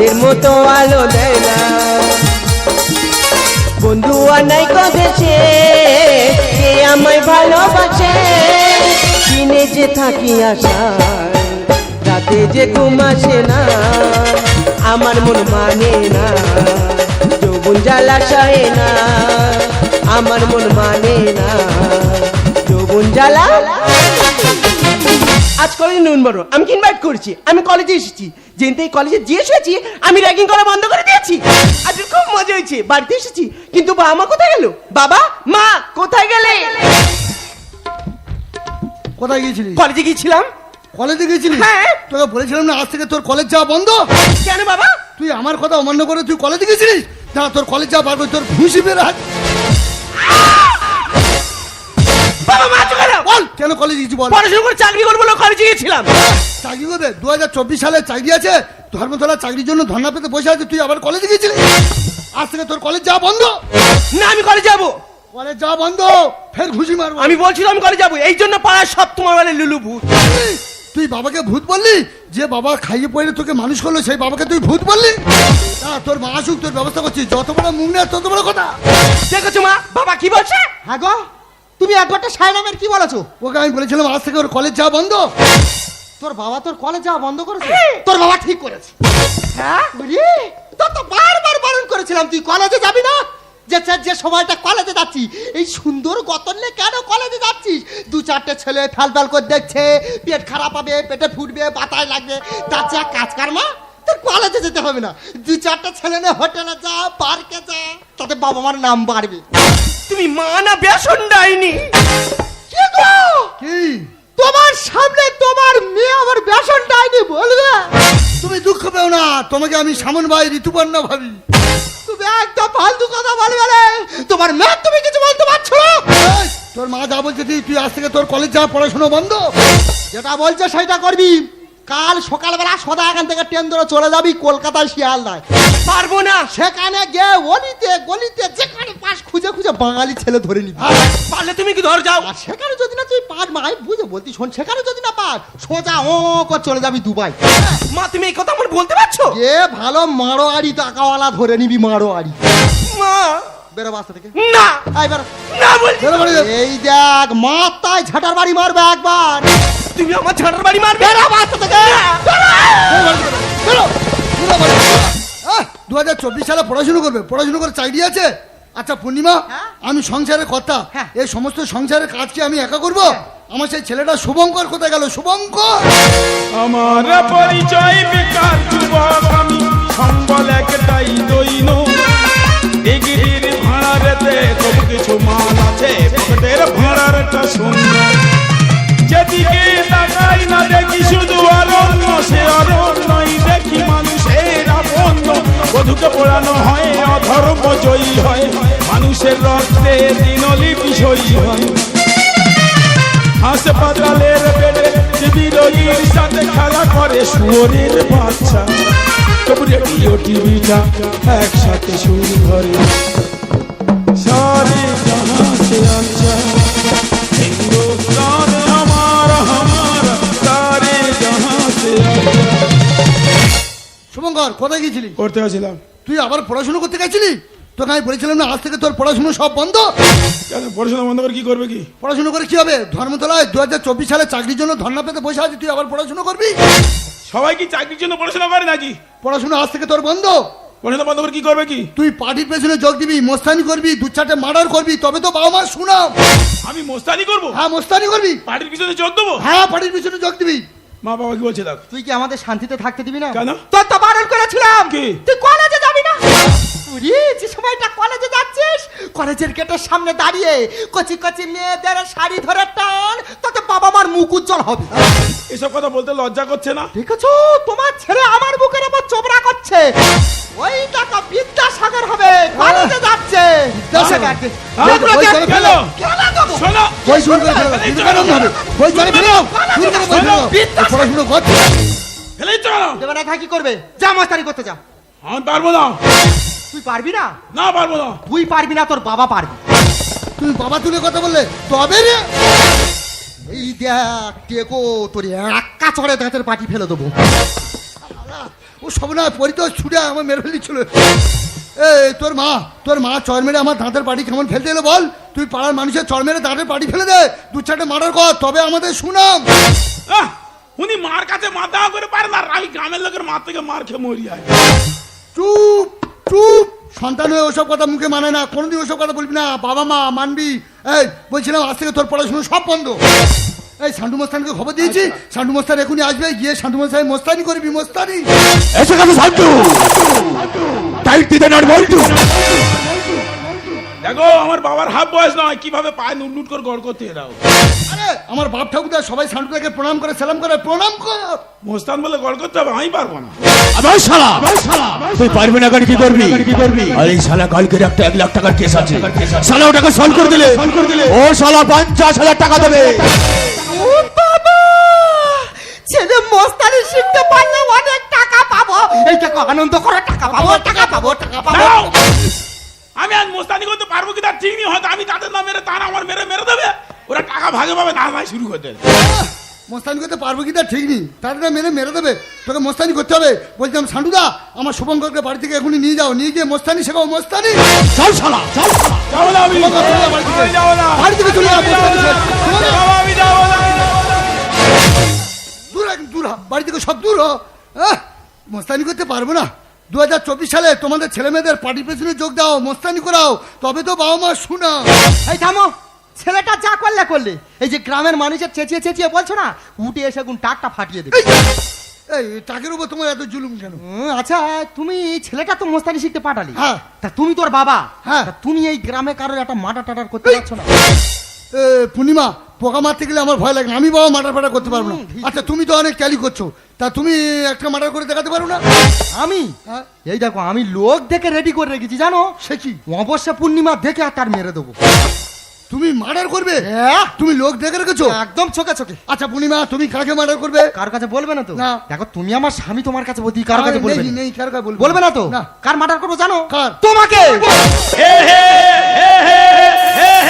চাঁদের মতো আলো দেয় না। বন্ধু আর নাই কদেছে, কে আমায় ভালোবাসে? দিনে যে থাকি আশায়, রাতে যে ঘুম আসে না, আমার মন মানে না, যৌবন জ্বালা না, আমার মন মানে না, যৌবন জ্বালা আজ কলেজে নুন বড়। আমি কি ইনভাইট করছি? আমি কলেজে এসেছি। যেতে কলেজে যে এসেছি আমি র্যাগিং করা বন্ধ করে দিয়েছি। আজ খুব মজা হয়েছে। বাড়িতে এসেছি। কিন্তু বাবা মা কোথায় গেল? বাবা মা কোথায় গেলে? কোথায় গিয়েছিলি? কলেজে গিয়েছিলাম। কলেজে গিয়েছিলি? হ্যাঁ। তোকে বলেছিলাম না আজ থেকে তোর কলেজ যাওয়া বন্ধ। কেন বাবা? তুই আমার কথা অমান্য করে তুই কলেজে গেছিলিস দাঁড়া তোর কলেজ যাওয়া পারবে তোর ঘুষি বের হাত বাবা মা বল। কেন কলেজে গেছি বল? পড়াশোনা করে চাকরি করব বলে কলেজে গিয়েছিলাম। চাকরি করবে? দু হাজার চব্বিশ সালে চাকরি আছে ধর্মতলা চাকরির জন্য ধর্ণা পেতে বসে আছে তুই আবার কলেজে গেছিলি আজ থেকে তোর কলেজ যাওয়া বন্ধ। না আমি কলেজ যাব। কলেজ যাওয়া বন্ধ। ফের ঘুষি মারবো। আমি বলছিলাম কলেজ যাব এই জন্য পাড়ার সব তোমার বলে লুলু ভূত। তুই- তুই বাবাকে ভূত বললি? যে বাবা খাইয়ে পড়ে তোকে মানুষ করল সেই বাবাকে তুই ভূত বললি? না তোর মা আসুক তোর ব্যবস্থা করছিস যত বড় মুখ নেয় তত বড় কথা। দেখেছ মা বাবা কি বলছে? হ্যাঁ গো। তুমি একবারটা সায়নামের কি বলেছ? ওকে আমি বলেছিলাম আজ থেকে ওর কলেজ যাওয়া বন্ধ। তোর বাবা তোর কলেজ যাওয়া বন্ধ করেছে? তোর বাবা ঠিক করেছে। হ্যাঁ? বুঝলি? তোর তো বারবার বারণ করেছিলাম তুই কলেজে যাবি না? যে যে- যে সময়টা কলেজে যাচ্ছি এই সুন্দর গতলে কেন কলেজে যাচ্ছিস? দু চারটে ছেলে ফ্যাল ফ্যাল করে দেখছে পেট খারাপ হবে পেটে ফুটবে বাতায় লাগবে। তার চেয়ে কাজ কর মা? তোর কলেজে যেতে হবে না। দু চারটে ছেলে নিয়ে হোটেলে যা পার্কে যা তাতে বাবা মার নাম বাড়বে। তুমি মা না বেসন ডাইনি। কি গো? কি? তোমার সামনে তোমার মেয়ে আমার বেসন ডাইনি বলবে? তুমি দুঃখ পেও না তোমাকে আমি সামন ভাই ঋতুপর্ণ ভাবি। তুমি একদম ফালতু কথা বলবে না তোমার মেয়ে তুমি কিছু বলতে পারছ না? তোর মা যা বলছে তুই তুই আজ থেকে তোর কলেজ যাওয়া পড়াশোনা বন্ধ। যেটা বলছে সেটা করবি। কাল সকালবেলা সদা এখান থেকে ট্রেন ধরে চলে যাবি কলকাতায় শিয়ালদায়। পারব না। সেখানে গিয়ে অলিতে গলিতে যেখানে পাস খুঁজে খুঁজে বাঙালি ছেলে ধরে নিবি। পারলে তুমি কি ধর যাও? আর সেখানে যদি না তুই পাস মাই বুঝে বলতি শোন সেখানে যদি না পাস সোজা ও করে চলে যাবি দুবাই। মা তুমি এই কথা আমার বলতে পারছ? এ ভালো মারো আড়ি টাকাওয়ালা ধরে নিবি মারো আড়ি মা। বেরো বাসা থেকে। না। আই বেরো। না বলছি। এই দেখ মাথায় ঝাটার বাড়ি মারবে একবার। তুমি আমার ঝাঁটার বাড়ি মারবে? বেরো বাসা থেকে দু হাজার চব্বিশ সালে পড়াশুনো করবে। পড়াশুনো করে চাকরি আছে? আচ্ছা পূর্ণিমা হ্যাঁ? আমি সংসারের কথা হ্যাঁ। এই সমস্ত সংসারের কাজ কি আমি একা করব? আমার সেই ছেলেটা শুভঙ্কর কোথায় গেল? শুভঙ্কর! আমার পরিচয় বেকার যুবক আমি সম্বল একটাই দৈন। ডিগ্রির ভাড়ারেতে তবু কিছু মাল আছে পকেটের ভাড়ারটা শূন্য বধুকে পোড়ানো হয়, অধর্ম জয়ী হয়, মানুষের রক্তে দিনলিপি সই হয়। হাসপাতালের বেডে রোগীর সাথে খেলা করে শুয়োরের বাচ্চা রেডিও টিভিটা একসাথে শুরু করে সারে আচ্ছা শুভঙ্কর কোথায় গেছিলি করতে গেছিলাম। তুই আবার পড়াশুনো করতে গেছিলি? তোকে আমি বলেছিলাম না আজ থেকে তোর পড়াশুনো সব বন্ধ। কেন পড়াশোনা বন্ধ করে কি করবে কি? পড়াশুনো করে কি হবে? ধর্মতলায় দু হাজার চব্বিশ সালে চাকরির জন্য ধর্ণা পেতে বসে আছিস তুই আবার পড়াশুনো করবি? সবাই কি চাকরির জন্য পড়াশোনা করে নাকি? পড়াশুনো আজ থেকে তোর বন্ধ। পড়াশোনা বন্ধ করে কি করবে কি? তুই পার্টির পেছনে যোগ দিবি মোস্তানি করবি দু চারটে মার্ডার করবি তবে তো বাবা মা শুনাম আমি মোস্তানি করব? হ্যাঁ মোস্তানি করবি। পার্টির পিছনে যোগ দেবো? হ্যাঁ পার্টির পেছনে যোগ দিবি। মা বাবা কি বলছে দেখ তুই কি আমাদের শান্তিতে থাকতে দিবি না? কেন? তোর তো বারণ করেছিলাম। কি? তুই কলেজে যাবি না? উরি, যে সময়টা কলেজে যাচ্ছিস কলেজের গেটের সামনে দাঁড়িয়ে কচি কচি মেয়েদের শাড়ি ধরে টান তাতে বাবা মার মুখ উজ্জ্বল হবে। এসব কথা বলতে লজ্জা করছে না? ঠিক আছে তোমার ছেলে আমার বুকের উপর চোবড়া করছে। ওই টাকা বিদ্যাসাগর হবে কলেজে যাচ্ছে। বিদ্যাসাগর? আমাকে এগুলো বই দেখ- চলে কেন? খেলা দেবো। শোনো। বই শুরু করে ফেলো বিবেকানন্দ হবে। বই চলে ফেলো। শুরু করে ফেলো। পড়াশুনো করছে। ফেলেই তো দেবে না থাকি করবে? যা মাস্টারি করতে যা। আমি পারব না। তুই পারবি না? না পারব না। তুই পারবি না তোর বাবা পারবি। তুমি বাবা তুলে কথা বললে তবে রে। এই দেখ টেকো তোর একা চড়ে দাঁতের পাটি ফেলে দেবো। ও সব না পরি তো ছুটে আমার মেরে ফেলেছিল এ তোর মা তোর মা চর মেরে আমার দাঁতের পাটি কেমন ফেলতে এলো বল? তুই পাড়ার মানুষের চর মেরে দাঁতের পাটি ফেলে দে। দু চারটে মারার কর তবে আমাদের আহ, উনি মার কাছে মাথা করে পারেন আর আমি গ্রামের লোকের মার থেকে মার খেয়ে মরি চুপ চুপ। সন্তান হয়ে ওসব কথা মুখে মানে না কোনোদিন ওসব কথা বলবি না। বাবা মা মানবি। এই বলছিলাম আজ থেকে তোর পড়াশোনা সব বন্ধ। এই সান্ডু মস্তানিকে খবর দিয়েছি? সান্ডু মস্তান এখনই আসবে গিয়ে সান্ডু মোস্তান মস্তানি করবি মোস্তানি। এসে গেছে সান্টু টাইট দিতে নট বলটু। দেখো আমার বাবার হাফ বয়স নয় কীভাবে পায়ে নুট করে গড় করতে দাও আরে আমার বাপ ঠাকুরদা সবাই সান্টুদাকে প্রণাম করে সালাম করে প্রণাম কর। মোস্তান বলে গড় করতে হবে আমি পারব না। আবার শালা! তুই পারবি না গাড়ি কি করবি? কি করবি? আরে এই শালা কালকের একটা এক লাখ টাকার কেস আছে। শালা ওটাকে সলভ করে দিলে। সলভ করে দিলে। ও শালা পঞ্চাশ হাজার টাকা দেবে। ও বাবা! ছেলে মস্তানি শিখতে পারলে অনেক টাকা পাবো। এই দেখো আনন্দ করে টাকা পাবো টাকা পাবো টাকা পাবো! আমি আজ মোস্তানি করতে পারব কি তার ঠিক নেই হয়তো? আমি তাদের না মেরে তারা আমার মেরে মেরে দেবে? ওরা টাকা ভাগে পাবে না নাই শুরু করতে মোস্তানি করতে পারব কি তা ঠিক নেই? তাদের মেরে মেরে দেবে। তোকে মোস্তানি করতে হবে। বলছিলাম সান্টুদা আমার শুভঙ্করকে বাড়ি থেকে এখনই নিয়ে যাও। নিয়ে গিয়ে মোস্তানি শেখাও মোস্তানি। চল শালা চল না বাড়ি থেকে। না। বাড়ি থেকে চলে যাও মোস্তানি দূর হ, দূর হ, বাড়ি থেকে সব দূর মোস্তানি করতে পারব না। দু হাজার চব্বিশ সালে তোমাদের ছেলে মেয়েদের পার্টি পেছনে যোগ দাও মস্তানি করাও তবে তো বাবা মা শোনা। এই থামো ছেলেটা যা করলে করলে। এই যে গ্রামের মানুষের চেঁচিয়ে চেঁচিয়ে বলছো না উঠে এসে গুণ টাকটা ফাটিয়ে দেবে। এই টাকের উপর তোমার এত জুলুম কেন? আচ্ছা তুমি ছেলেটা তো মোস্তানি শিখতে পাঠালি। হ্যাঁ। তা তুমি তোর বাবা? হ্যাঁ। তুমি এই গ্রামে কারোর একটা মাটা টাটার করতে পারছ না? পূর্ণিমা পোকা মারতে গেলে আমার ভয় লাগে না। আমি বাবা মার্ডার ফাটার করতে পারব না আচ্ছা তুমি তো অনেক ক্যালি করছ তা তুমি একটা মার্ডার করে দেখাতে পারো না আমি হ্যাঁ? এই দেখো আমি লোক দেখে রেডি করে রেখেছি জানো সে কি অবশ্য পূর্ণিমা দেখে আর তার মেরে দেবো তুমি মার্ডার করবে হ্যাঁ? তুমি লোক দেখে রেখেছো একদম চোখে চোখে আচ্ছা পূর্ণিমা তুমি কাকে মার্ডার করবে কার কাছে বলবে না তো না। দেখো তুমি আমার স্বামী তোমার কাছে বলছি কার কাছে বলবে নেই, নেই কার কাছে বলবে বলবে না তো না কার মার্ডার করব জানো কার? তোমাকে হে হে হে হে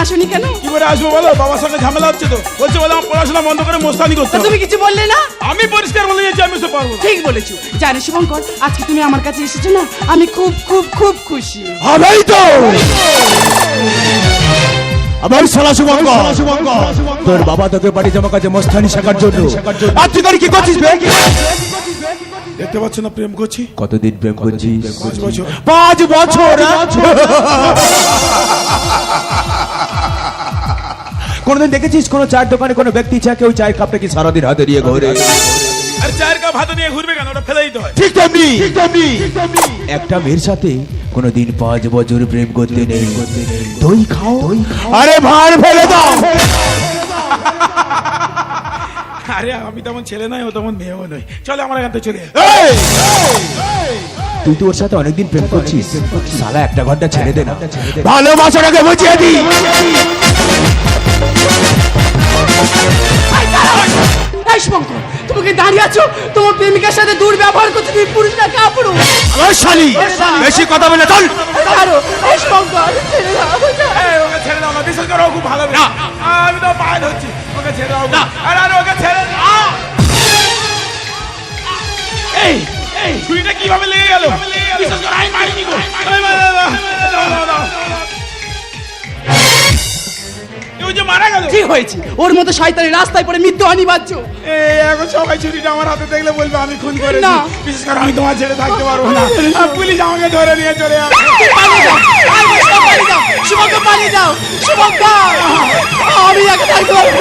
আসোনি কেন? কি করে আসব বলো বাবার সঙ্গে ঝামেলা হচ্ছে তো। বলছে বলে আমার পড়াশোনা বন্ধ করে মোস্তানি করতে হবে। তুমি কিছু বললে না? আমি পরিষ্কার বলে দিয়েছি আমি সব পারব না। ঠিক বলেছ। জানো শুভঙ্কর আজকে তুমি আমার কাছে এসেছ না আমি খুব খুব খুব খুশি। হবেই তো! আবার শালা শুভঙ্কর তোর বাবা তোকে বাড়ি জমা কাছে মস্তানি শেখার জন্য। আর তুই কি করছিস বে? দেখতে পাচ্ছ না প্রেম করছি? কতদিন প্রেম করছিস? পাঁচ বছর পাঁচ বছর? কোনদিন দেখেছিস কোন চায়ের দোকানে কোনো ব্যক্তি চা কেউ চায়ের কাপটা কি সারাদিন হাতে দিয়ে ঘরে? আর চায়ের কাপ হাতে নিয়ে ঘুরবে কেন? ওটা ফেলে দিতে হয়। ঠিক তেমনি। একটা মেয়ের সাথে কোনদিন পাঁচ বছর প্রেম করতে নেই। দই খাও। আরে ভার ফেলে দাও। আরে আমি তেমন ছেলে নয় ও তেমন মেয়েও নয়। চলে আমার এখান থেকে চলে তুই তো ওর সাথে অনেকদিন প্রেম করছিস। সালা একটা ঘণ্টা ছেড়ে দে না। ভালোবাসাটাকে বুঝিয়ে দি তোমাকে দাঁড়িয়ে আছো? তোমার প্রেমিকার সাথে দুর্ব্যবহার করছ তুমি পুরুষ না কাপড়? আমার শালি বেশি কথা বলে চল। দাঁড়ো এই শুভঙ্কর ছেড়ে দাও, দাও। ওকে ছেড়ে দাও না বিশেষ করে খুব ভালো মেয়ে। আমি তো পায়ে ধরছি ওকে ছেড়ে দাও না। আরে আরে ওকে ছেড়ে দাও। এই এই। ছুরিটা কীভাবে লেগে গেল? বিশেষ করে আমি মারিনি গো। বুঝে মারা গেল? কি হয়েছে? ওর মতো শয়তানি রাস্তায় পড়ে মৃত্যু অনিবার্য এখন সবাই ছুরিটা আমার হাতে দেখলে বলবে আমি খুন করে না বিশেষ করে আমি তোমার ছেড়ে থাকতে পারব না। পুলিশ আমাকে ধরে নিয়ে চলে আসবে শুভকে পালিয়ে যাও শুভম আমি একা থাকতে পারব